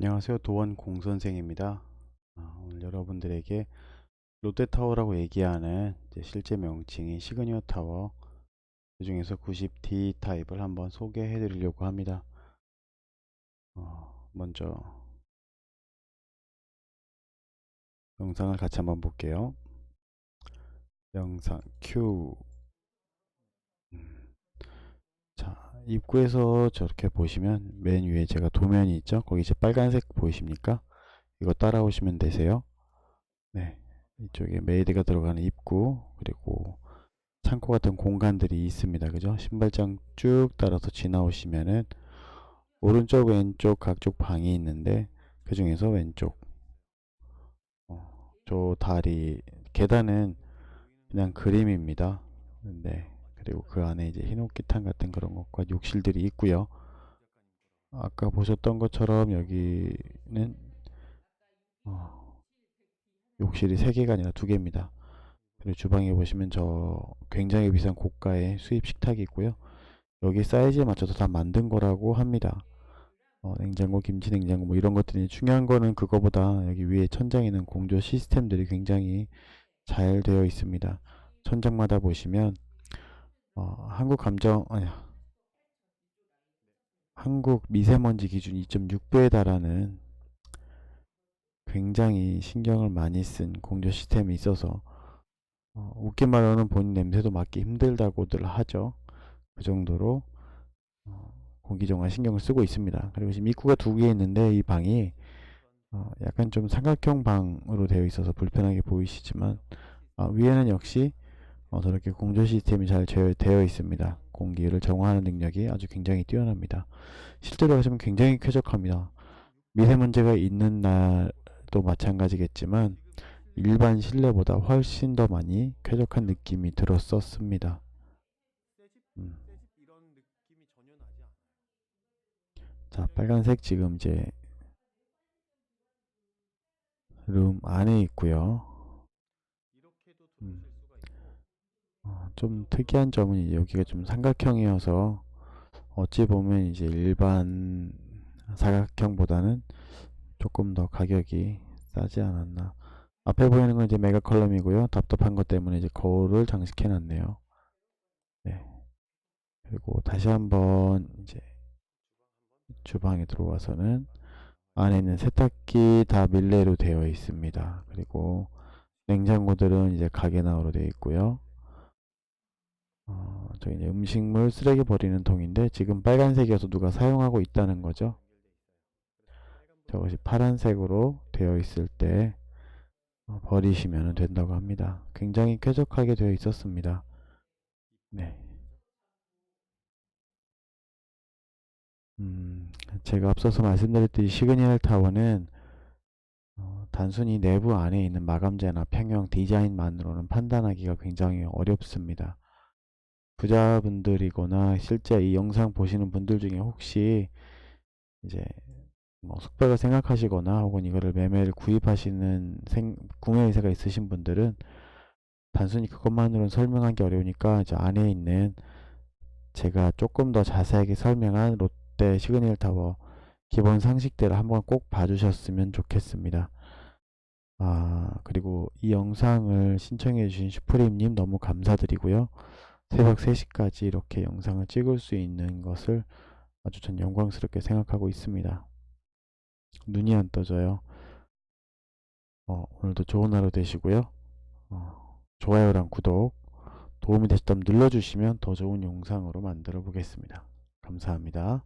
안녕하세요. 도원 공 선생입니다. 아, 오늘 여러분들에게 롯데타워라고 얘기하는 실제 명칭인 시그니어 타워 그 중에서 90D 타입을 한번 소개해 드리려고 합니다. 어, 먼저 영상을 같이 한번 볼게요. 영상 큐 음, 자, 입구에서 저렇게 보시면 맨 위에 제가 도면이 있죠? 거기 이제 빨간색 보이십니까? 이거 따라오시면 되세요. 네. 이쪽에 메이드가 들어가는 입구, 그리고 창고 같은 공간들이 있습니다. 그죠? 신발장 쭉 따라서 지나오시면은 오른쪽, 왼쪽 각쪽 방이 있는데 그 중에서 왼쪽 어, 저 다리 계단은 그냥 그림입니다. 네. 그리고 그 안에 이제 흰옥기탄 같은 그런 것과 욕실들이 있고요. 아까 보셨던 것처럼 여기는 어, 욕실이 3개가 아니라 2개입니다. 그리고 주방에 보시면 저 굉장히 비싼 고가의 수입 식탁이 있고요. 여기 사이즈에 맞춰서 다 만든 거라고 합니다. 어, 냉장고, 김치 냉장고 뭐 이런 것들이 중요한 거는 그거보다 여기 위에 천장에는 공조 시스템들이 굉장히 잘 되어 있습니다. 천장마다 보시면 어, 한국 감정 아니야 한국 미세먼지 기준 2.6배에 달하는 굉장히 신경을 많이 쓴 공조 시스템이 있어서 어, 웃긴 말로는 본인 냄새도 맡기 힘들다고들 하죠. 그 정도로 어, 공기 정화 신경을 쓰고 있습니다. 그리고 지금 입구가 두 개 있는데 이 방이 어, 약간 좀 삼각형 방으로 되어 있어서 불편하게 보이시지만 어, 위에는 역시 어, 저렇게 공조 시스템이 잘 되어 있습니다. 공기를 정화하는 능력이 아주 굉장히 뛰어납니다. 실제로 하시면 굉장히 쾌적합니다. 미세먼지가 있는 날도 마찬가지겠지만 일반 실내보다 훨씬 더 많이 쾌적한 느낌이 들었었습니다. 음. 자, 빨간색 지금 이제 룸 안에 있고요. 음. 어, 좀 특이한 점은 여기가 좀 삼각형이어서 어찌 보면 이제 일반 사각형보다는 조금 더 가격이 싸지 않았나. 앞에 보이는 건 이제 메가 컬럼이고요. 답답한 것 때문에 이제 거울을 장식해 놨네요. 네. 그리고 다시 한번 이제 주방에 들어와서는 안에 있는 세탁기 다 밀레로 되어 있습니다. 그리고 냉장고들은 이제 가게나우로 되어 있고요. 어, 저기 이제 음식물 쓰레기 버리는 통인데 지금 빨간색이어서 누가 사용하고 있다는 거죠. 저것이 파란색으로 되어 있을 때 어, 버리시면 된다고 합니다. 굉장히 쾌적하게 되어 있었습니다. 네. 음, 제가 앞서서 말씀드렸듯이 시그니얼 타워는 어, 단순히 내부 안에 있는 마감재나 평형 디자인만으로는 판단하기가 굉장히 어렵습니다. 부자분들이거나 실제 이 영상 보시는 분들 중에 혹시 이제 뭐 숙박을 생각하시거나 혹은 이거를 매매를 구입하시는 생, 구매 의사가 있으신 분들은 단순히 그것만으로는 설명하기 어려우니까 이제 안에 있는 제가 조금 더 자세하게 설명한 롯데 시그니얼 타워 기본 상식대로 한번 꼭 봐주셨으면 좋겠습니다. 아, 그리고 이 영상을 신청해 주신 슈프림님 너무 감사드리고요. 새벽 3시까지 이렇게 영상을 찍을 수 있는 것을 아주 전 영광스럽게 생각하고 있습니다. 눈이 안 떠져요. 어, 오늘도 좋은 하루 되시고요. 어, 좋아요랑 구독 도움이 되셨다면 눌러주시면 더 좋은 영상으로 만들어 보겠습니다. 감사합니다.